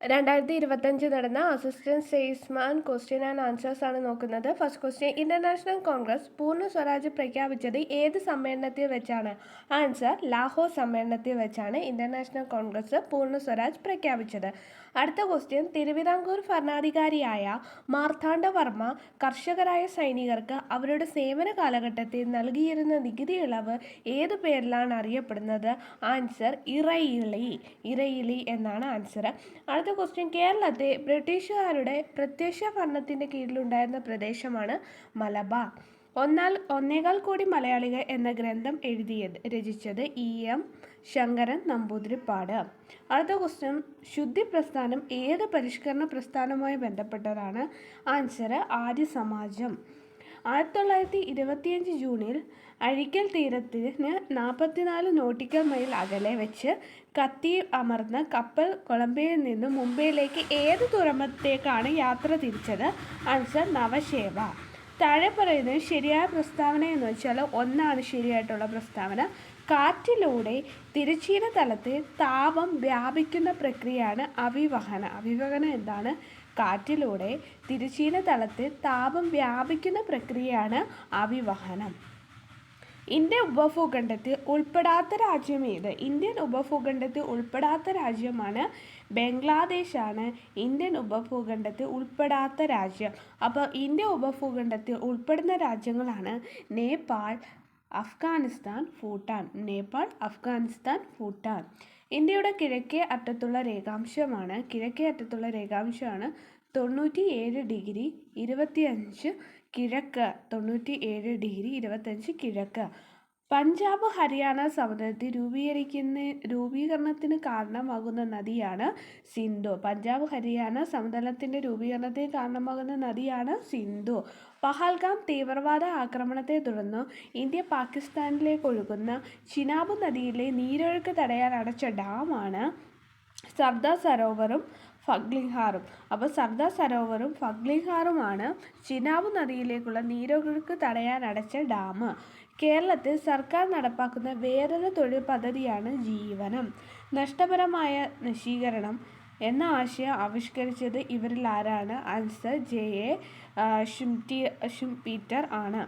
രണ്ടായിരത്തി ഇരുപത്തഞ്ച് നടന്ന assistant salesman question and answers ആണ് നോക്കുന്നത്. ഫസ്റ്റ് ക്വസ്റ്റ്യൻ ഇന്റർനാഷണൽ കോൺഗ്രസ് പൂർണ സ്വരാജ് പ്രഖ്യാപിച്ചത് ഏത് സമ്മേളനത്തിൽ വെച്ചാണ്? ആൻസർ ലാഹോർ സമ്മേളനത്തിൽ വെച്ചാണ് ഇന്റർനാഷണൽ കോൺഗ്രസ് പൂർണ സ്വരാജ് പ്രഖ്യാപിച്ചത്. അടുത്ത ക്വസ്റ്റ്യൻ തിരുവിതാംകൂർ ഭരണാധികാരിയായ മാർത്താണ്ഡവർമ്മ കർഷകരായ സൈനികർക്ക് അവരുടെ സേവന കാലഘട്ടത്തിൽ നൽകിയിരുന്ന നികുതി ഇളവ് ഏത് പേരിലാണ് അറിയപ്പെടുന്നത്? ആൻസർ ഇറയിളി. ഇറയിളി എന്നാണ് ആൻസർ അടുത്ത ക്വസ്റ്റ്യൻ കേരളത്തെ ബ്രിട്ടീഷുകാരുടെ പ്രത്യക്ഷ ഭരണത്തിന്റെ കീഴിലുണ്ടായിരുന്ന പ്രദേശമാണ് മലബാർ. ഒന്നാൽ ഒന്നേകാൽ കോടി മലയാളികൾ എന്ന ഗ്രന്ഥം എഴുതിയത് രചിച്ചത് ഇ. എം. ശങ്കരൻ നമ്പൂതിരിപ്പാട്. അടുത്ത ക്വസ്റ്റ്യൻ ശുദ്ധി പ്രസ്ഥാനം ഏത് പരിഷ്കരണ പ്രസ്ഥാനവുമായി ബന്ധപ്പെട്ടതാണ്? ആൻസർ ആര്യ സമാജം ആയിരത്തി തൊള്ളായിരത്തി ഇരുപത്തിയഞ്ച് ജൂണിൽ അഴിക്കൽ തീരത്തിന് നാൽപ്പത്തിനാല് നോട്ടിക്കൽ മൈൽ അകലെ വെച്ച് കത്തി അമർന്ന് കപ്പൽ കൊളംബിയയിൽ നിന്ന് മുംബൈയിലേക്ക് ഏത് തുറമുഖത്തേക്കാണ് യാത്ര തിരിച്ചത്? ആൻസർ നവശേവ. താഴെ പറയുന്നത് ശരിയായ പ്രസ്താവന എന്ന് വെച്ചാൽ ഒന്നാണ് ശരിയായിട്ടുള്ള പ്രസ്താവന. കാറ്റിലൂടെ തിരശ്ചീന തലത്തിൽ താപം വ്യാപിക്കുന്ന പ്രക്രിയയാണ് അവിവഹന. അവിവഹനം എന്താണ്? കാറ്റിലൂടെ തിരശ്ചീന തലത്തിൽ താപം വ്യാപിക്കുന്ന പ്രക്രിയയാണ് അവിവഹനം. ഇന്ത്യൻ ഉപഭൂഖണ്ഡത്തിൽ ഉൾപ്പെടാത്ത രാജ്യം ഏത്? ഇന്ത്യൻ ഉപഭൂഖണ്ഡത്തിൽ ഉൾപ്പെടാത്ത രാജ്യമാണ് ബംഗ്ലാദേശാണ്. ഇന്ത്യൻ ഉപഭൂഖണ്ഡത്തിൽ ഉൾപ്പെടാത്ത രാജ്യം. അപ്പോൾ ഇന്ത്യ ഉപഭൂഖണ്ഡത്തിൽ ഉൾപ്പെടുന്ന രാജ്യങ്ങളാണ് നേപ്പാൾ അഫ്ഗാനിസ്ഥാൻ ഭൂട്ടാൻ. നേപ്പാൾ അഫ്ഗാനിസ്ഥാൻ ഭൂട്ടാൻ. ഇന്ത്യയുടെ കിഴക്കേ അറ്റത്തുള്ള രേഖാംശമാണ്. കിഴക്കേ അറ്റത്തുള്ള രേഖാംശമാണ് തൊണ്ണൂറ്റി ഏഴ് ഡിഗ്രി ഇരുപത്തിയഞ്ച് കിഴക്ക് തൊണ്ണൂറ്റി ഏഴ് ഡിഗ്രി ഇരുപത്തഞ്ച് കിഴക്ക്. പഞ്ചാബ് ഹരിയാന സമതലത്തിൽ രൂപീകരിക്കുന്ന രൂപീകരണത്തിന് കാരണമാകുന്ന നദിയാണ് സിന്ധു. പഞ്ചാബ് ഹരിയാന സമതലത്തിന്റെ രൂപീകരണത്തിന് കാരണമാകുന്ന നദിയാണ് സിന്ധു. പഹൽഗാം തീവ്രവാദ ആക്രമണത്തെ തുടർന്ന് ഇന്ത്യ പാകിസ്ഥാനിലേക്ക് ഒഴുകുന്ന ചിനാബ് നദിയിലെ നീരൊഴുക്ക് തടയാൻ അടച്ച ഡാമാണ് സർദാർ സരോവറും ഫഗ്ലിഹാറും. അപ്പോൾ സർദാർ സരോവറും ഫഗ്ലിഹാറുമാണ് ചിനാബ് നദിയിലേക്കുള്ള നീരൊഴുക്ക് തടയാൻ അടച്ച ഡാം. കേരളത്തിൽ സർക്കാർ നടപ്പാക്കുന്ന വേറൊരു തൊഴിൽ പദ്ധതിയാണ് ജീവനം. നഷ്ടപരമായ നശീകരണം. എന്ന ആശയം ആവിഷ്കരിച്ചത് ഇവരിൽ ആരാണ്? ആൻസർ ജെ എ ഷുംറ്റി ഷുംപീറ്റർ ആണ്.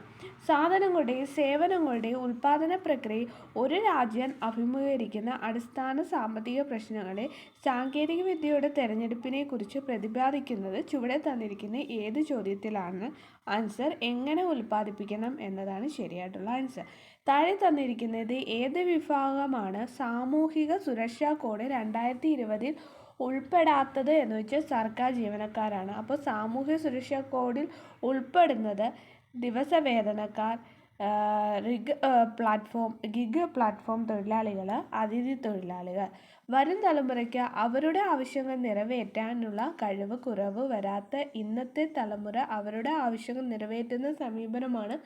സാധനങ്ങളുടെയും സേവനങ്ങളുടെയും ഉൽപ്പാദന പ്രക്രിയ ഒരു രാജ്യം അഭിമുഖീകരിക്കുന്ന അടിസ്ഥാന സാമ്പത്തിക പ്രശ്നങ്ങളെ സാങ്കേതിക വിദ്യയുടെ തിരഞ്ഞെടുപ്പിനെ കുറിച്ച് പ്രതിപാദിക്കുന്നത് ചുവടെ തന്നിരിക്കുന്ന ഏത് ചോദ്യത്തിലാണ്? ആൻസർ എങ്ങനെ ഉൽപ്പാദിപ്പിക്കണം എന്നതാണ് ശരിയായിട്ടുള്ള ആൻസർ. താഴെ തന്നിരിക്കുന്നത് ഏത് വിഭാഗമാണ് സാമൂഹിക സുരക്ഷാ കോഡ് രണ്ടായിരത്തി ഇരുപതിൽ ഉൾപ്പെടാത്തത് എന്ന് വെച്ചാൽ സർക്കാർ ജീവനക്കാരാണ്. അപ്പോൾ സാമൂഹ്യ സുരക്ഷാ കോഡിൽ ഉൾപ്പെടുന്നത് ദിവസവേതനക്കാർ റിഗ് പ്ലാറ്റ്ഫോം ഗിഗ് പ്ലാറ്റ്ഫോം തൊഴിലാളികൾ അതിഥി തൊഴിലാളികൾ. വരും തലമുറയ്ക്ക് അവരുടെ ആവശ്യങ്ങൾ നിറവേറ്റാനുള്ള കഴിവ് കുറവ് വരാത്ത ഇന്നത്തെ തലമുറ അവരുടെ ആവശ്യങ്ങൾ നിറവേറ്റുന്ന സമീപനമാണ്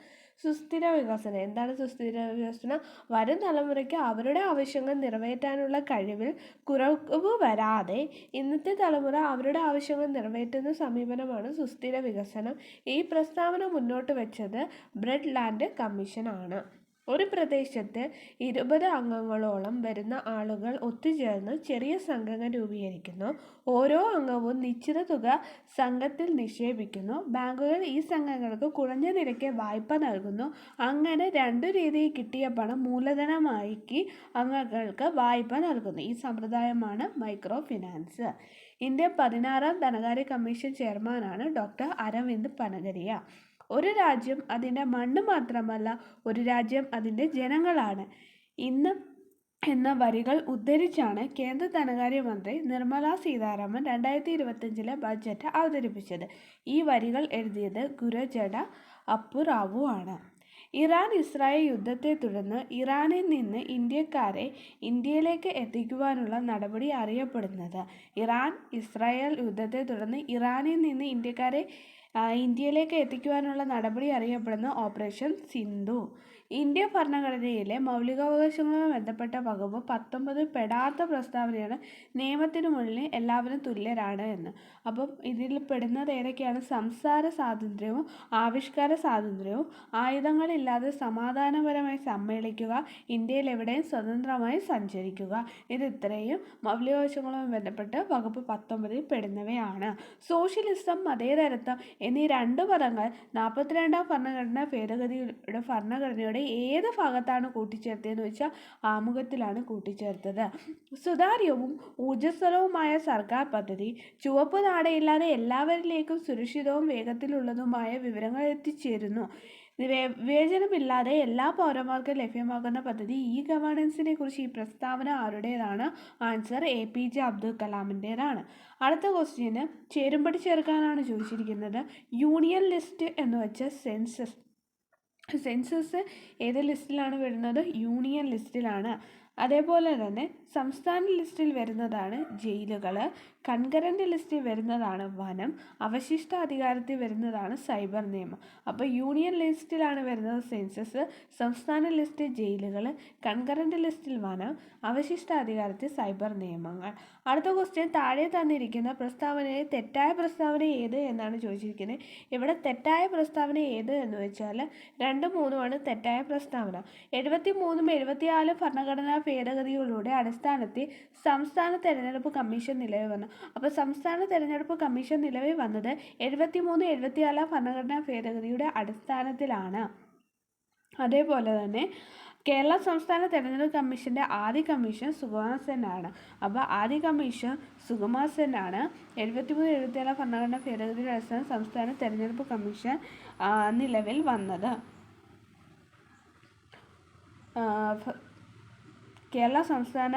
സുസ്ഥിര വികസനം. എന്താണ് സുസ്ഥിര വികസനം? വരും തലമുറയ്ക്ക് അവരുടെ ആവശ്യങ്ങൾ നിറവേറ്റാനുള്ള കഴിവിൽ കുറവ് വരാതെ ഇന്നത്തെ തലമുറ അവരുടെ ആവശ്യങ്ങൾ നിറവേറ്റുന്ന സമീപനമാണ് സുസ്ഥിര വികസനം. ഈ പ്രസ്താവന മുന്നോട്ട് വെച്ചത് ബ്രെഡ് ലാൻഡ് കമ്മീഷനാണ്. ഒരു പ്രദേശത്ത് ഇരുപത് അംഗങ്ങളോളം വരുന്ന ആളുകൾ ഒത്തുചേർന്ന് ചെറിയ സംഘങ്ങൾ രൂപീകരിക്കുന്നു. ഓരോ അംഗവും നിശ്ചിത തുക സംഘത്തിൽ നിക്ഷേപിക്കുന്നു. ബാങ്കുകൾ ഈ സംഘങ്ങൾക്ക് കുറഞ്ഞ നിരക്ക് വായ്പ നൽകുന്നു. അങ്ങനെ രണ്ടു രീതിയിൽ കിട്ടിയ പണം മൂലധനമാക്കി അംഗങ്ങൾക്ക് വായ്പ നൽകുന്നു. ഈ സമ്പ്രദായമാണ് മൈക്രോ ഫിനാൻസ് ഇന്ത്യ പതിനാറാം ധനകാര്യ കമ്മീഷൻ ചെയർമാനാണ് ഡോക്ടർ അരവിന്ദ് പനഗരിയ. ഒരു രാജ്യം അതിന്റെ മണ്ണ് മാത്രമല്ല ഒരു രാജ്യം അതിന്റെ ജനങ്ങളാണ്. ഇന്ന് എന്ന വരികൾ ഉദ്ധരിച്ചാണ് കേന്ദ്ര ധനകാര്യമന്ത്രി നിർമ്മല സീതാരാമൻ രണ്ടായിരത്തി ഇരുപത്തഞ്ചിലെ ബഡ്ജറ്റ് അവതരിപ്പിച്ചത്. ഈ വരികൾ എഴുതിയത് ഗുരജഡ അപ്പുറാവു ആണ്. ഇറാൻ ഇസ്രായേൽ യുദ്ധത്തെ തുടർന്ന് ഇറാനിൽ നിന്ന് ഇന്ത്യക്കാരെ ഇന്ത്യയിലേക്ക് എത്തിക്കുവാനുള്ള നടപടി അറിയപ്പെടുന്നത്. ഇറാൻ ഇസ്രായേൽ യുദ്ധത്തെ തുടർന്ന് ഇറാനിൽ നിന്ന് ഇന്ത്യക്കാരെ ഇന്ത്യയിലേക്ക് എത്തിക്കുവാനുള്ള നടപടി അറിയപ്പെടുന്ന ഓപ്പറേഷൻ സിന്ധു. ഇന്ത്യ ഭരണഘടനയിലെ മൗലികാവകാശങ്ങളുമായി ബന്ധപ്പെട്ട വകുപ്പ് പത്തൊമ്പത് പെടാത്ത പ്രസ്താവനയാണ് നിയമത്തിന് മുന്നിൽ എല്ലാവരും തുല്യരാണ് എന്ന്. അപ്പം ഇതിൽ പെടുന്നത് ഏതൊക്കെയാണ്? സംസാര സ്വാതന്ത്ര്യവും ആവിഷ്കാര സ്വാതന്ത്ര്യവും ആയുധങ്ങളില്ലാതെ സമാധാനപരമായി സമ്മേളിക്കുക ഇന്ത്യയിൽ എവിടെയും സ്വതന്ത്രമായി സഞ്ചരിക്കുക. ഇത് ഇത്രയും മൗലികാവകാശങ്ങളുമായി ബന്ധപ്പെട്ട് വകുപ്പ് പത്തൊമ്പതിൽ പെടുന്നവയാണ്. സോഷ്യലിസം മതേതരത്വം എന്നീ രണ്ട് പദങ്ങൾ നാൽപ്പത്തിരണ്ടാം ഭരണഘടനാ ഭേദഗതിയുടെ ഭരണഘടനയുടെ ഏത് ഭാഗത്താണ് കൂട്ടിച്ചേർത്തതെന്ന് വെച്ചാൽ ആമുഖത്തിലാണ് കൂട്ടിച്ചേർത്തത്. സുതാര്യവും ഊർജസ്വലവുമായ സർക്കാർ പദ്ധതി ചുവപ്പ് നാടയില്ലാതെ എല്ലാവരിലേക്കും സുരക്ഷിതവും വേഗത്തിലുള്ളതുമായ വിവരങ്ങൾ എത്തിച്ചേരുന്നു. വിവേ- വിവേചനമില്ലാതെ എല്ലാ പൗരന്മാർക്കും ലഭ്യമാകുന്ന പദ്ധതി ഇ ഗവേണൻസിനെ കുറിച്ച് ഈ പ്രസ്താവന ആരുടേതാണ്? Answer A P J Abdul കലാമിന്റേതാണ്. അടുത്ത ക്വസ്റ്റ്യന് ചേരുംപടി ചേർക്കാനാണ് ചോദിച്ചിരിക്കുന്നത്. യൂണിയൻ ലിസ്റ്റ് എന്ന് വെച്ച സെൻസസ് സെൻസസ് ഏത് ലിസ്റ്റിലാണ് വരുന്നത്? യൂണിയൻ ലിസ്റ്റിലാണ്. അതേപോലെ തന്നെ സംസ്ഥാന ലിസ്റ്റിൽ വരുന്നതാണ് ജയിലുകൾ കൺകറന്റ് ലിസ്റ്റിൽ വരുന്നതാണ് വനം അവശിഷ്ട അധികാരത്തിൽ വരുന്നതാണ് സൈബർ നിയമം. അപ്പോൾ യൂണിയൻ ലിസ്റ്റിലാണ് വരുന്നത് സെൻസസ് സംസ്ഥാന ലിസ്റ്റ് ജയിലുകൾ കൺകറന്റ് ലിസ്റ്റിൽ വനം അവശിഷ്ട അധികാരത്തിൽ സൈബർ നിയമങ്ങൾ. അടുത്ത ക്വസ്റ്റ്യൻ താഴെ തന്നിരിക്കുന്ന പ്രസ്താവനയെ തെറ്റായ പ്രസ്താവന ഏത് എന്നാണ് ചോദിച്ചിരിക്കുന്നത്. ഇവിടെ തെറ്റായ പ്രസ്താവന ഏത് എന്ന് വെച്ചാൽ രണ്ടും മൂന്നുമാണ് തെറ്റായ പ്രസ്താവന. എഴുപത്തി മൂന്നും എഴുപത്തിനാലും ഭരണഘടനാ ഭേദഗതികളുടെ അടിസ്ഥാനത്തിൽ സംസ്ഥാന തെരഞ്ഞെടുപ്പ് കമ്മീഷൻ നിലവിൽ വന്നു. അപ്പോൾ സംസ്ഥാന തെരഞ്ഞെടുപ്പ് കമ്മീഷൻ നിലവിൽ വന്നത് എഴുപത്തി മൂന്ന് എഴുപത്തിനാലാം ഭരണഘടനാ ഭേദഗതിയുടെ അടിസ്ഥാനത്തിലാണ്. അതേപോലെ തന്നെ കേരള സംസ്ഥാന തെരഞ്ഞെടുപ്പ് കമ്മീഷന്റെ ആദ്യ കമ്മീഷൻ സുകുമാർ സെന്നാണ് അപ്പോൾ ആദ്യ കമ്മീഷൻ സുകുമാർ സെന്നാണ് എഴുപത്തിമൂന്ന് എഴുപത്തിയേഴ് ഭരണഘടനാ ഭേദഗതിയുടെ അടിസ്ഥാനം സംസ്ഥാന തെരഞ്ഞെടുപ്പ് കമ്മീഷൻ നിലവിൽ വന്നത്. കേരള സംസ്ഥാന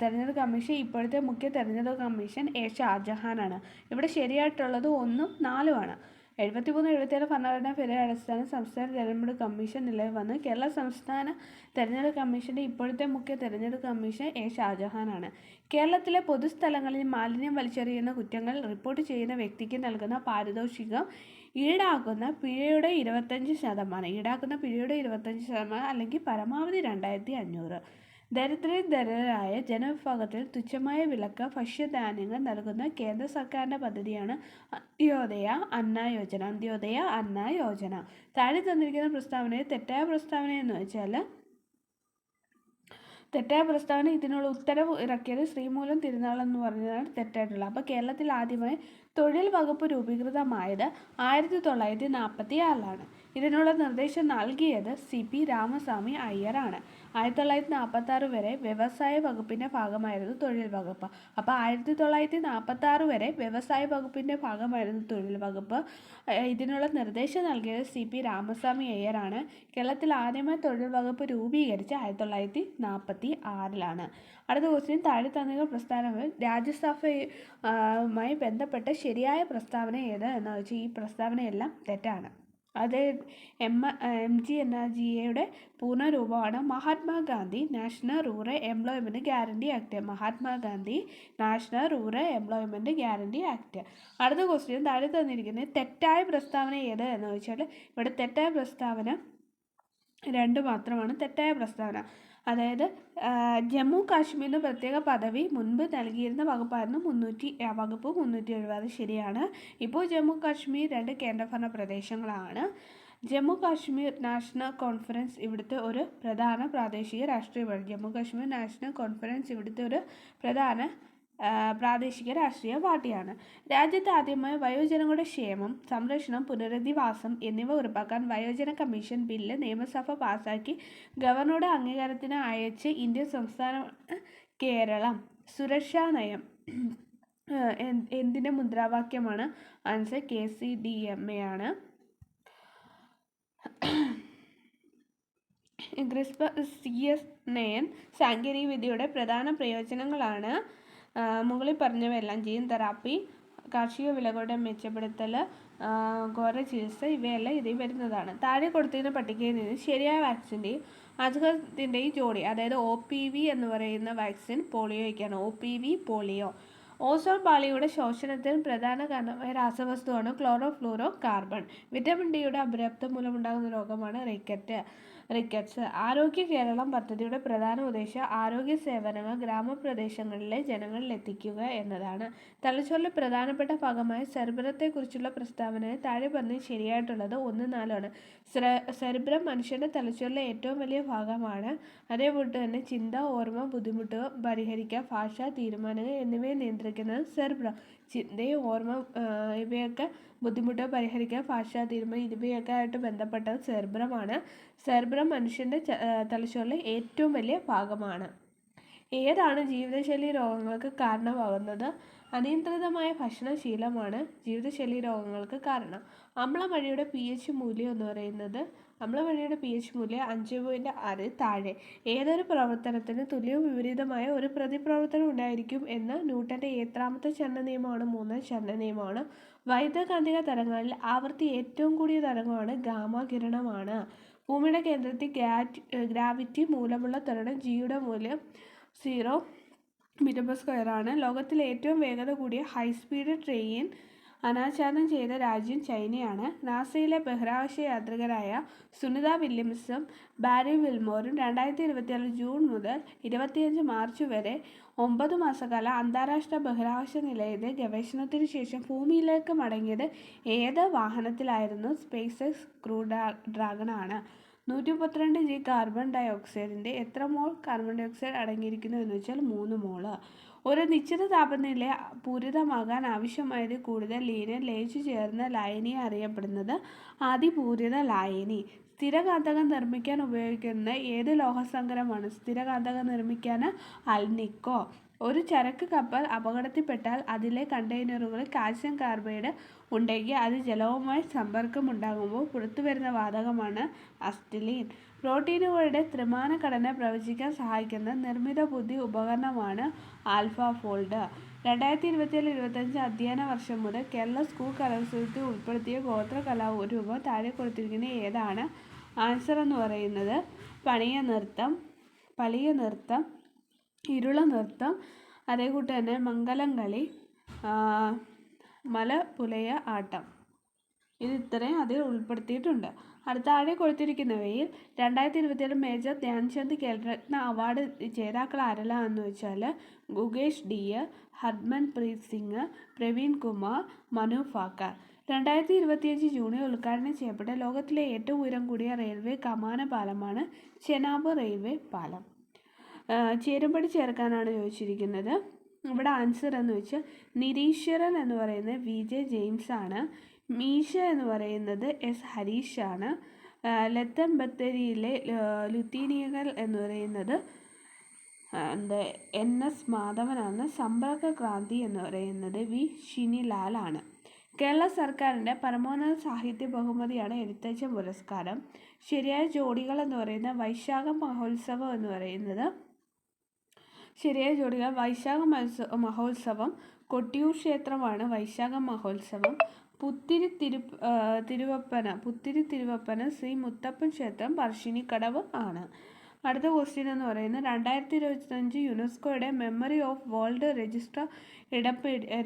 തെരഞ്ഞെടുപ്പ് കമ്മീഷൻ ഇപ്പോഴത്തെ മുഖ്യ തെരഞ്ഞെടുപ്പ് കമ്മീഷൻ എ ഷാജഹാനാണ്. ഇവിടെ ശരിയായിട്ടുള്ളത് ഒന്നും നാലുമാണ് എഴുപത്തിമൂന്ന് എഴുപത്തിയേഴ് ഭരണഘടനാ അടിസ്ഥാനം സംസ്ഥാന തെരഞ്ഞെടുപ്പ് കമ്മീഷൻ നിലവിൽ വന്ന് കേരള സംസ്ഥാന തെരഞ്ഞെടുപ്പ് കമ്മീഷന്റെ ഇപ്പോഴത്തെ മുഖ്യ തെരഞ്ഞെടുപ്പ് കമ്മീഷൻ എ ഷാജഹാനാണ്. കേരളത്തിലെ പൊതുസ്ഥലങ്ങളിൽ മാലിന്യം വലിച്ചെറിയുന്ന കുറ്റങ്ങൾ റിപ്പോർട്ട് ചെയ്യുന്ന വ്യക്തിക്ക് നൽകുന്ന പാരിതോഷികം ഈടാക്കുന്ന പിഴയുടെ ഇരുപത്തഞ്ച് ശതമാനം ഈടാക്കുന്ന പിഴയുടെ ഇരുപത്തഞ്ച് ശതമാനം അല്ലെങ്കിൽ പരമാവധി രണ്ടായിരത്തി അഞ്ഞൂറ്. ദരിദ്രരായ ജനവിഭാഗത്തിൽ തുച്ഛമായ വിലക്ക് ഭക്ഷ്യധാന്യങ്ങൾ നൽകുന്ന കേന്ദ്ര സർക്കാരിന്റെ പദ്ധതിയാണ് അന്ത്യോദയ അന്ന യോജന. അന്ത്യോദയ അന്ന യോജന. താഴെ തന്നിരിക്കുന്ന പ്രസ്താവനയിൽ തെറ്റായ പ്രസ്താവന എന്ന് വെച്ചാൽ തെറ്റായ പ്രസ്താവന ഇതിനുള്ള ഉത്തരവ് ഇറക്കിയത് ശ്രീമൂലം തിരുനാൾ എന്ന് പറഞ്ഞതാണ് തെറ്റായിട്ടുള്ളത്. അപ്പോൾ കേരളത്തിൽ ആദ്യമായി തൊഴിൽ വകുപ്പ് രൂപീകൃതമായത് ആയിരത്തി തൊള്ളായിരത്തി നാൽപ്പത്തി ആറിലാണ് ഇതിനുള്ള നിർദ്ദേശം നൽകിയത് സി പി രാമസ്വാമി അയ്യറാണ്. ആയിരത്തി തൊള്ളായിരത്തി നാൽപ്പത്തി ആറ് വരെ വ്യവസായ വകുപ്പിന്റെ ഭാഗമായിരുന്നു തൊഴിൽ വകുപ്പ്. അപ്പോൾ ആയിരത്തി തൊള്ളായിരത്തി നാൽപ്പത്തി ആറ് വരെ വ്യവസായ വകുപ്പിന്റെ ഭാഗമായിരുന്നു തൊഴിൽ വകുപ്പ്. ഇതിനുള്ള നിർദ്ദേശം നൽകിയത് സി പി രാമസ്വാമി അയ്യറാണ്. കേരളത്തിൽ ആദ്യമായി തൊഴിൽ വകുപ്പ് രൂപീകരിച്ച് ആയിരത്തി തൊള്ളായിരത്തി നാൽപ്പത്തി ആറിലാണ് അടുത്ത ക്വസ്റ്റ്യൻ താഴെ തന്നിക പ്രസ്താവനകൾ രാജ്യസഭയുമായി ബന്ധപ്പെട്ട ശരിയായ പ്രസ്താവന ഏത് എന്ന് വെച്ചാൽ ഈ പ്രസ്താവനയെല്ലാം തെറ്റാണ്. അത് M M G R G എയുടെ പൂർണരൂപമാണ്. Mahatma Gandhi national rural employment guarantee act. Mahatma Gandhi national rural employment guarantee act. അടുത്ത ക്വസ്റ്റ്യൻ താഴെ തന്നിരിക്കുന്നത് തെറ്റായ പ്രസ്താവന ഏത് എന്ന് വെച്ചാൽ ഇവിടെ തെറ്റായ പ്രസ്താവന രണ്ട് മാത്രമാണ്. തെറ്റായ പ്രസ്താവന അതായത് ജമ്മു കാശ്മീരിന് പ്രത്യേക പദവി മുൻപ് നൽകിയിരുന്ന വകുപ്പായിരുന്നു മുന്നൂറ്റി വകുപ്പ് മുന്നൂറ്റി എഴുപത് ശരിയാണ്. ഇപ്പോൾ ജമ്മു കാശ്മീർ രണ്ട് കേന്ദ്രഭരണ പ്രദേശങ്ങളാണ്. ജമ്മു കാശ്മീർ നാഷണൽ കോൺഫറൻസ് ഇവിടുത്തെ ഒരു പ്രധാന പ്രാദേശിക രാഷ്ട്രീയ ജമ്മു കാശ്മീർ നാഷണൽ കോൺഫറൻസ് ഇവിടുത്തെ ഒരു പ്രധാന പ്രാദേശിക രാഷ്ട്രീയ പാർട്ടിയാണ്. രാജ്യത്ത് ആദ്യമായി വയോജനങ്ങളുടെ ക്ഷേമം സംരക്ഷണം പുനരധിവാസം എന്നിവ ഉറപ്പാക്കാൻ വയോജന കമ്മീഷൻ ബില്ല് നിയമസഭ പാസാക്കി. ഗവർണറുടെ അംഗീകാരത്തിന് അയച്ച് ഇന്ത്യൻ സംസ്ഥാന കേരളം. സുരക്ഷാ നയം എന്തിന്റെ മുദ്രാവാക്യമാണ്? Answer K C D M A ആണ്. ക്രിസ്പ സി എസ് നയൻ സാങ്കേതിക വിദ്യയുടെ പ്രധാന പ്രയോജനങ്ങളാണ്. മുകളിൽ പറഞ്ഞവയെല്ലാം ജീൻ തെറാപ്പി കാർഷിക വിളകളുടെ മെച്ചപ്പെടുത്തൽ ഘോര ചികിത്സ ഇവയെല്ലാം ഇതിൽ വരുന്നതാണ്. താഴെ കൊടുത്തിരുന്ന പട്ടികയിൽ നിന്ന് ശരിയായ വാക്സിന്റെയും അസുഖത്തിന്റെയും ജോഡി അതായത് ഒ പി വി എന്ന് പറയുന്ന vaccine പോളിയോയ്ക്കാണ്. O P V polio. Ozone പാളിയുടെ ശോഷണത്തിന് പ്രധാന കാരണമായ രാസവസ്തുവാണ് ക്ലോറോ ഫ്ലൂറോ കാർബൺ. വിറ്റമിൻ ഡിയുടെ അപര്യാപ്തം മൂലമുണ്ടാകുന്ന രോഗമാണ് റിക്കറ്റ്. റിക്കറ്റ്സ്. ആരോഗ്യ കേരളം പദ്ധതിയുടെ പ്രധാന ഉദ്ദേശം ആരോഗ്യ സേവനങ്ങൾ ഗ്രാമപ്രദേശങ്ങളിലെ ജനങ്ങളിൽ എത്തിക്കുക എന്നതാണ്. തലച്ചോറിലെ പ്രധാനപ്പെട്ട ഭാഗമായ സെർബ്രത്തെക്കുറിച്ചുള്ള പ്രസ്താവനയിൽ താഴെ പറഞ്ഞ് ശരിയായിട്ടുള്ളത് ഒന്ന് നാലാണ് സെർബ്രം മനുഷ്യന്റെ തലച്ചോറിലെ ഏറ്റവും വലിയ ഭാഗമാണ്. അതേപോലെ തന്നെ ചിന്ത ഓർമ്മ ബുദ്ധിമുട്ടുകൾ പരിഹരിക്കുക ഭാഷ തീരുമാനങ്ങൾ എന്നിവയെ നിയന്ത്രിക്കുന്നത് സെർബ്രം ചിന്തയും ഓർമ്മ ഇവയൊക്കെ ബുദ്ധിമുട്ടുകൾ പരിഹരിക്കുക ഭാഷ തീരുമാനം ഇവയൊക്കെ ആയിട്ട് ബന്ധപ്പെട്ടത് സെർബ്രമാണ്. സെർബ്രം മനുഷ്യന്റെ തലച്ചോറിലെ ഏറ്റവും വലിയ ഭാഗമാണ്. ഏതാണ് ജീവിതശൈലി രോഗങ്ങൾക്ക് കാരണമാകുന്നത്? അനിയന്ത്രിതമായ ഭക്ഷണശീലമാണ് ജീവിതശൈലി രോഗങ്ങൾക്ക് കാരണം. അമ്ലമഴയുടെ പി എച്ച് മൂല്യം എന്ന് പറയുന്നത് അമ്ലമഴയുടെ പി എച്ച് മൂല്യം അഞ്ച് പോയിന്റ് ആറ് താഴെ. ഏതൊരു പ്രവർത്തനത്തിന് തുല്യവും വിപരീതമായ ഒരു പ്രതിപ്രവർത്തനം ഉണ്ടായിരിക്കും എന്ന് ന്യൂട്ടന്റെ ഏത്രാമത്തെ ചരണ നിയമമാണ് മൂന്നാം ചരണ നിയമമാണ്. വൈദ്യുതകാന്തിക തരംഗങ്ങളിൽ ആവൃത്തി ഏറ്റവും കൂടിയ തരംഗമാണ് ഗാമ കിരണമാണ്. ഭൂമിയുടെ കേന്ദ്രത്തിൽ ഗ്രാവിറ്റി മൂലമുള്ള ത്വരണം ജിയുടെ മൂല്യം സീറോ മീറ്റർ സ്ക്വയർ ആണ്. ലോകത്തിലെ ഏറ്റവും വേഗത കൂടിയ ഹൈസ്പീഡ് ട്രെയിൻ അനാച്ഛാദനം ചെയ്ത രാജ്യം ചൈനയാണ്. നാസയിലെ ബഹിരാകാശ യാത്രികരായ സുനിത വില്യംസും ബാരി വിൽമോറും രണ്ടായിരത്തി ഇരുപത്തിയാറ് ജൂൺ മുതൽ ഇരുപത്തിയഞ്ച് മാർച്ച് വരെ ഒമ്പത് മാസക്കാലം അന്താരാഷ്ട്ര ബഹിരാകാശ നിലയത്തിൽ ഗവേഷണത്തിന് ശേഷം ഭൂമിയിലേക്ക് മടങ്ങിയത് ഏത് വാഹനത്തിലായിരുന്നു? സ്പേസ് എക്സ് ക്രൂ ആണ് നൂറ്റി മുപ്പത്തിരണ്ട് ജി കാർബൺ ഡയോക്സൈഡിന്റെ എത്ര മോൾ കാർബൺ ഡയോക്സൈഡ് അടങ്ങിയിരിക്കുന്നു എന്ന് വെച്ചാൽ മൂന്ന് മോൾ. ഒരു നിശ്ചിത താപനില പൂരിതമാകാൻ ആവശ്യമായത് കൂടുതൽ ലീനിയർ ലയിച്ചു ചേർന്ന ലായനിയെ അറിയപ്പെടുന്നത് അതിപൂരിത ലായനി. സ്ഥിരകാന്തകം നിർമ്മിക്കാൻ ഉപയോഗിക്കുന്ന ഏത് ലോഹസങ്കരമാണ്? സ്ഥിരകാന്തകം നിർമ്മിക്കാൻ അൽനിക്കോ ഒരു ചരക്ക് കപ്പൽ അപകടത്തിൽപ്പെട്ടാൽ അതിലെ കണ്ടെയ്നറുകളിൽ കാൽസ്യം കാർബൈഡ് ഉണ്ടെങ്കിൽ അത് ജലവുമായി സമ്പർക്കമുണ്ടാകുമ്പോൾ പുറത്തുവരുന്ന വാതകമാണ് അസ്റ്റിലീൻ. പ്രോട്ടീനുകളുടെ ത്രിമാന ഘടന പ്രവചിക്കാൻ സഹായിക്കുന്ന നിർമ്മിത ബുദ്ധി ഉപകരണമാണ് ആൽഫ ഫോൾഡ്. രണ്ടായിരത്തി ഇരുപത്തിയേഴ് ഇരുപത്തഞ്ച് അധ്യയന വർഷം മുതൽ കേരള സ്കൂൾ കലോത്സവത്തിൽ ഉൾപ്പെടുത്തിയ ഗോത്ര കലാരൂപം താഴെ കൊടുത്തിരിക്കുന്ന ഏതാണ്? ആൻസർ എന്ന് പറയുന്നത് പണിയ നൃത്തം പളിയ നൃത്തം ഇരുള നൃത്തം അതേകൂട്ട് തന്നെ മംഗലം കളി മലപുലയ ആട്ടം. ഇത് ഇത്രയും അതിൽ ഉൾപ്പെടുത്തിയിട്ടുണ്ട്. താഴെ കൊടുത്തിരിക്കുന്നവയിൽ രണ്ടായിരത്തി ഇരുപത്തിയേഴ് മേജർ ധ്യാൻചന്ദ് ഖേൽരത്ന അവാർഡ് ജേതാക്കൾ ആരെല്ലാം എന്ന് വെച്ചാൽ ഗുഗേഷ് ഡിയർ ഹർമൻപ്രീത് സിംഗ് പ്രവീൺ കുമാർ മനു ഫാക്കർ. രണ്ടായിരത്തി ഇരുപത്തിയഞ്ച് ജൂണിൽ ഉദ്ഘാടനം ചെയ്യപ്പെട്ട ലോകത്തിലെ ഏറ്റവും ഉയരം കൂടിയ റെയിൽവേ കമാന പാലമാണ് ചെനാബ് റെയിൽവേ പാലം. ചേരുംപടി ചേർക്കാനാണ് ചോദിച്ചിരിക്കുന്നത്. ഇവിടെ ആൻസർ എന്ന് വെച്ചാൽ നിരീശ്വരൻ എന്ന് പറയുന്നത് വി ജെ ജെയിംസ് ആണ് മീശ എന്ന് പറയുന്നത് എസ് ഹരീഷ് ആണ് ലത്തം ബത്തേരിയിലെ ലുത്തീനിയകൾ എന്ന് പറയുന്നത് എൻ എസ് മാധവനാണ്. സമ്പർക്ക ക്രാന്തി എന്ന് പറയുന്നത് വി ഷിനിലാലാണ് കേരള സർക്കാരിന്റെ പരമോന്നത സാഹിത്യ ബഹുമതിയാണ് എഴുത്തച്ഛൻ പുരസ്കാരം. ശരിയായ ജോഡികൾ എന്ന് പറയുന്ന വൈശാഖ മഹോത്സവം എന്ന് പറയുന്നത് ശരിയായ ജോഡികൾ വൈശാഖ മത്സ മഹോത്സവം. കൊട്ടിയൂർ ക്ഷേത്രമാണ് വൈശാഖ മഹോത്സവം. പുത്തിരി തിരു തിരുവപ്പന പുത്തിരി തിരുവപ്പന ശ്രീ മുത്തപ്പൻ ക്ഷേത്രം പറശ്ശിനിക്കടവ് ആണ്. അടുത്ത ക്വസ്റ്റ്യൻ എന്ന് പറയുന്നത് രണ്ടായിരത്തി ഇരുപത്തഞ്ച് യുനെസ്കോയുടെ മെമ്മറി ഓഫ് വേൾഡ് രജിസ്റ്റർ ഇടം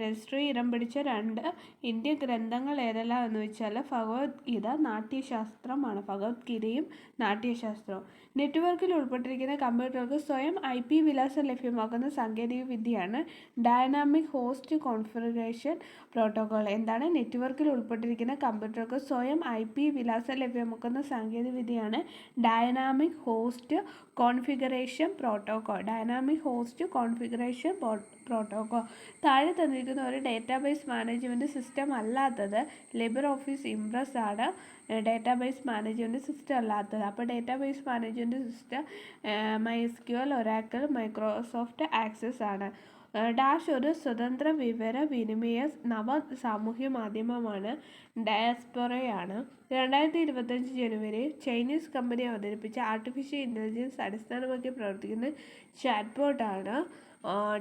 രജിസ്ട്രി ഇടം പിടിച്ച രണ്ട് ഇന്ത്യൻ ഗ്രന്ഥങ്ങൾ ഏതെല്ലാം എന്ന് വെച്ചാൽ ഭഗവത്ഗീത നാട്യശാസ്ത്രമാണ്. ഭഗവത്ഗീതയും നാട്യശാസ്ത്രവും. നെറ്റ്വർക്കിൽ ഉൾപ്പെട്ടിരിക്കുന്ന കമ്പ്യൂട്ടർക്ക് സ്വയം ഐ പി വിലാസം ലഭ്യമാക്കുന്ന സാങ്കേതിക വിദ്യയാണ് ഡയനാമിക് ഹോസ്റ്റ് കോൺഫിഗറേഷൻ പ്രോട്ടോകോൾ എന്താണ്? നെറ്റ്വർക്കിൽ ഉൾപ്പെട്ടിരിക്കുന്ന കമ്പ്യൂട്ടർക്ക് സ്വയം ഐ പി വിലാസം ലഭ്യമാക്കുന്ന സാങ്കേതിക വിദ്യയാണ് dynamic host configuration protocol dynamic host configuration protocol താഴെ തന്നിരിക്കുന്ന ഒരു ഡേറ്റാബേസ് മാനേജ്മെന്റ് സിസ്റ്റം അല്ലാത്തത് ലിബർ ഓഫീസ് ഇംപ്രസ് ആണ് ഡേറ്റാബേസ് മാനേജ്മെന്റ് സിസ്റ്റം അല്ലാത്തത്. അപ്പോൾ database management system MySQL Oracle Microsoft Access ആണ്. ഡാഷ് ഒരു സ്വതന്ത്ര വിവര വിനിമയ നവ സാമൂഹ്യ മാധ്യമമാണ്. ഡയസ്പൊറയാണ്. രണ്ടായിരത്തി ഇരുപത്തഞ്ച് ജനുവരി ചൈനീസ് കമ്പനി അവതരിപ്പിച്ച ആർട്ടിഫിഷ്യൽ ഇന്റലിജൻസ് അടിസ്ഥാനമാക്കി പ്രവർത്തിക്കുന്ന ചാറ്റ്ബോട്ടാണ്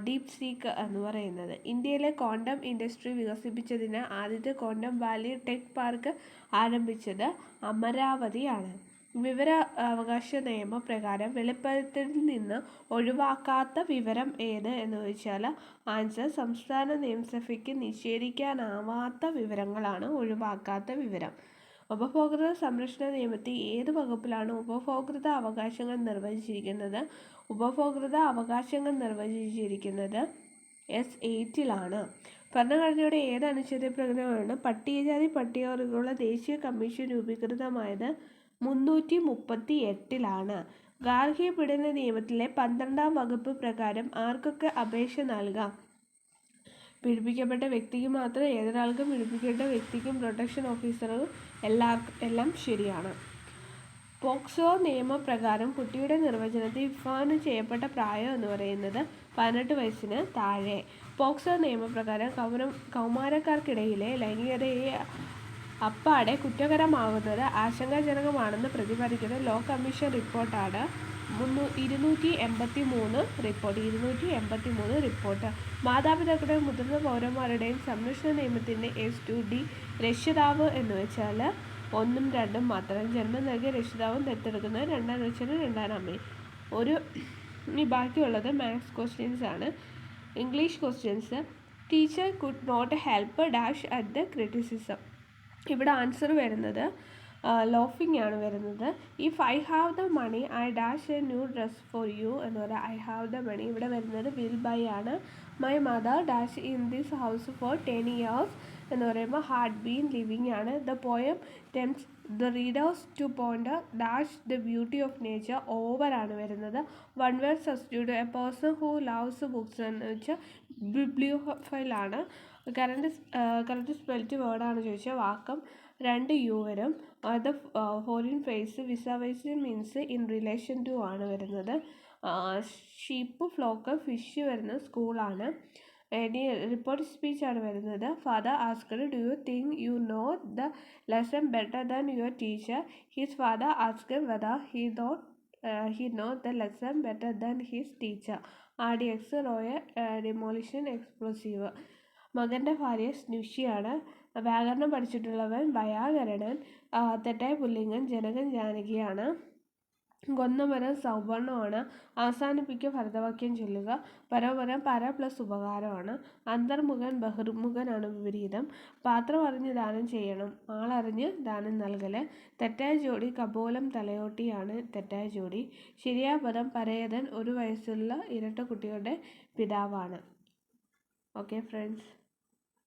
ഡീപ് സീക്ക് എന്ന് പറയുന്നത്. ഇന്ത്യയിലെ ക്വാണ്ടം ഇൻഡസ്ട്രി വികസിപ്പിച്ചതിന് ആദ്യത്തെ കോണ്ടം വാലി ടെക് പാർക്ക് ആരംഭിച്ചത് അമരാവതിയാണ്. വിവര അവകാശ നിയമപ്രകാരം വെളിപ്പെടുത്തലിൽ നിന്ന് ഒഴിവാക്കാത്ത വിവരം ഏത് എന്ന് ചോദിച്ചാൽ ആൻസർ സംസ്ഥാന നിയമസഭയ്ക്ക് നിഷേധിക്കാനാവാത്ത വിവരങ്ങളാണ് ഒഴിവാക്കാത്ത വിവരം. ഉപഭോക്തൃ സംരക്ഷണ നിയമത്തിൽ ഏത് വകുപ്പിലാണ് ഉപഭോക്തൃ അവകാശങ്ങൾ നിർവചിച്ചിരിക്കുന്നത് ഉപഭോക്തൃ അവകാശങ്ങൾ നിർവചിച്ചിരിക്കുന്നത് എസ് എയ്റ്റിലാണ്. ഭരണഘടനയുടെ ഏത് അനുച്ഛേദ പ്രകാരമാണ് പട്ടികജാതി പട്ടികവർഗങ്ങളുള്ള ദേശീയ കമ്മീഷൻ രൂപീകൃതമായത്? മുന്നൂറ്റി മുപ്പത്തി എട്ടിലാണ് ഗാർഹിക പീഡന നിയമത്തിലെ പന്ത്രണ്ടാം വകുപ്പ് പ്രകാരം ആർക്കൊക്കെ അപേക്ഷ നൽകാം? പീഡിപ്പിക്കപ്പെട്ട വ്യക്തിക്ക് മാത്രം ഏതൊരാൾക്കും പീഡിപ്പിക്കേണ്ട വ്യക്തിക്കും പ്രൊട്ടക്ഷൻ ഓഫീസറും എല്ലാ എല്ലാം ശരിയാണ്. പോക്സോ നിയമപ്രകാരം കുട്ടിയുടെ നിർവചനത്തിൽ വിഭാവനം ചെയ്യപ്പെട്ട പ്രായം എന്ന് പറയുന്നത് പതിനെട്ട് വയസ്സിന് താഴെ. പോക്സോ നിയമപ്രകാരം കൗര കൗമാരക്കാർക്കിടയിലെ ലൈംഗികതയെ അപ്പാടെ കുറ്റകരമാകുന്നത് ആശങ്കാജനകമാണെന്ന് പ്രതിപാദിക്കുന്ന ലോ കമ്മീഷൻ റിപ്പോർട്ടാണ്. ഇരുന്നൂറ്റി എൺപത്തി മൂന്ന് റിപ്പോർട്ട് ഇരുന്നൂറ്റി എൺപത്തി മൂന്ന് റിപ്പോർട്ട്. മാതാപിതാക്കളുടെയും മുതിർന്ന പൗരന്മാരുടെയും സംരക്ഷണ നിയമത്തിന്റെ എസ് ടു ഡി രക്ഷിതാവ് എന്ന് വെച്ചാൽ ഒന്നും രണ്ടും മാത്രം. ജന്മം നൽകിയ രക്ഷിതാവും ദത്തെടുക്കുന്നത് രണ്ടാം അച്ഛനും രണ്ടാം അമ്മയും. ഒരു ഇനി ബാക്കിയുള്ളത് മാത്സ് ക്വസ്റ്റ്യൻസ് ആണ്. English questions. Teacher could not help dash at the criticism. ഇവിടെ ആൻസർ വരുന്നത് ലോഫിംഗ് ആണ് വരുന്നത്. If I have the money I dash a new dress for you എന്ന് പറയാം. ഐ ഹാവ് ദ മണി ഇവിടെ വരുന്നത് വിൽ ബൈ ആണ്. My mother dash in this house for ten years എന്ന് പറയുമ്പോൾ ഹാർഡ് ബീൻ ലിവിങ് ആണ്. The poem tempts the readers to point dash the beauty of nature ഓവറാണ് വരുന്നത്. One word substitute a person who loves books എന്ന് വെച്ചാൽ ബിബ്ലിയോഫൈലാണ് current current spelt വേർഡാണ് ചോദിച്ചാൽ vacuum രണ്ട് U വരും. അത് foreign phrase vis-a-vis means in relation to ആണ് വരുന്നത്. ഷീപ്പ് ഫ്ലോക്ക് ഫിഷ് വരുന്നത് സ്കൂളാണ് ഇനി റിപ്പോർട്ട് സ്പീച്ചാണ് വരുന്നത്. Father asked do you think you know the lesson better than your teacher his father asked whether he not he know the lesson better than his teacher R D X royal demolition explosive മകന്റെ ഭാര്യ സ്നുഷിയാണ്. വ്യാകരണം പഠിച്ചിട്ടുള്ളവൻ ഭയാകരണൻ തെറ്റായ പുല്ലിംഗൻ ജനകൻ ജാനകിയാണ്. കൊന്നമരം സൗവർണമാണ്. അവസാനിപ്പിക്കുക ഭരതവാക്യം ചൊല്ലുക. പരോപരം പര plus ഉപകാരമാണ്. അന്തർമുഖൻ ബഹിർമുഖനാണ് വിപരീതം. പാത്രം അറിഞ്ഞ് ദാനം ചെയ്യണം. ആളറിഞ്ഞ് ദാനം നൽകൽ. തെറ്റായ ജോഡി കപോലം തലയോട്ടിയാണ് തെറ്റായ ജോഡി. ശരിയായ പദം പരേതൻ ഒരു വയസ്സുള്ള ഇരട്ട കുട്ടികളുടെ പിതാവാണ്. Okay friends